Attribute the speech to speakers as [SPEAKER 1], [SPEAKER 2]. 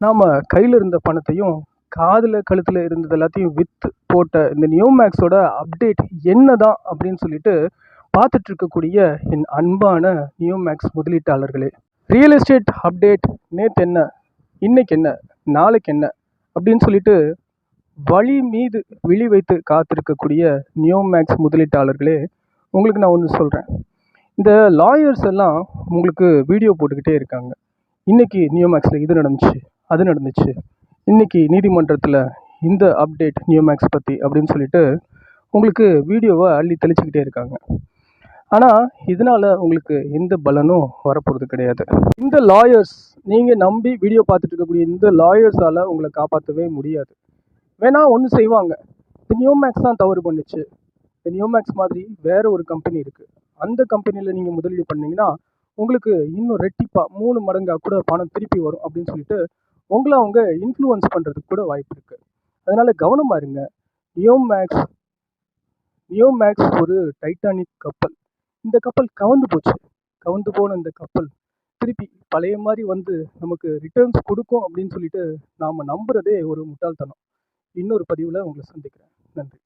[SPEAKER 1] நாம் கையில் இருந்த பணத்தையும் காதில் கழுத்தில் இருந்தது எல்லாத்தையும் விற்று போட்ட இந்த நியோ மேக்ஸோட அப்டேட் என்ன தான் அப்படின்னு சொல்லிட்டு பார்த்துட்டு இருக்கக்கூடிய என் அன்பான நியோ மேக்ஸ் முதலீட்டாளர்களே. ரியல் எஸ்டேட் அப்டேட் நேற்று என்ன இன்னைக்கு என்ன நாளைக்கு என்ன அப்படின்னு சொல்லிட்டு வழி மீது விழி வைத்து காத்திருக்கக்கூடிய நியூ மேக்ஸ் முதலீட்டாளர்களே உங்களுக்கு நான் ஒன்று சொல்கிறேன் இந்த லாயர்ஸ் எல்லாம் உங்களுக்கு வீடியோ போட்டுக்கிட்டே இருக்காங்க. இன்றைக்கி நியூ மேக்ஸில் இது நடந்துச்சு. அது நடந்துச்சு. இன்னைக்கு நீதிமன்றத்தில் இந்த அப்டேட் நியோமேக்ஸ் பற்றி அப்படின்னு சொல்லிட்டு உங்களுக்கு வீடியோவை அள்ளி தெளிச்சுக்கிட்டே இருக்காங்க. ஆனால் இதனால் உங்களுக்கு எந்த பலனும் வரப்போகிறது கிடையாது. இந்த லாயர்ஸ் நீங்கள் நம்பி வீடியோ பார்த்துட்டு இருக்கக்கூடிய இந்த லாயர்ஸால் உங்களை காப்பாற்றவே முடியாது. வேணால் ஒன்று செய்வாங்க. இந்த நியோமேக்ஸ் தான் தவறு பண்ணுச்சு. இந்த நியோமேக்ஸ் மாதிரி வேறு ஒரு கம்பெனி இருக்குது அந்த கம்பெனியில் நீங்கள் முதலீடு பண்ணிங்கன்னா உங்களுக்கு இன்னும் ரெட்டிப்பாக மூணு மடங்காக கூட பணம் திருப்பி வரும் அப்படின்னு சொல்லிட்டு உங்களை அவங்க இன்ஃப்ளூயன்ஸ் பண்ணுறதுக்கு கூட வாய்ப்பு இருக்குது அதனால் கவனமாக இருங்க. நியோமேக்ஸ் நியோமேக்ஸ் ஒரு டைட்டானிக் கப்பல் இந்த கப்பல் கவுந்து போச்சு. கவுந்து போன இந்த கப்பல் திருப்பி பழைய மாதிரி வந்து நமக்கு ரிட்டர்ன்ஸ் கொடுக்கும் அப்படின்னு சொல்லிட்டு நாம் நம்புறதே ஒரு முட்டாள்தனம். இன்னொரு பதிவில் உங்களை சந்திக்கிறேன். நன்றி.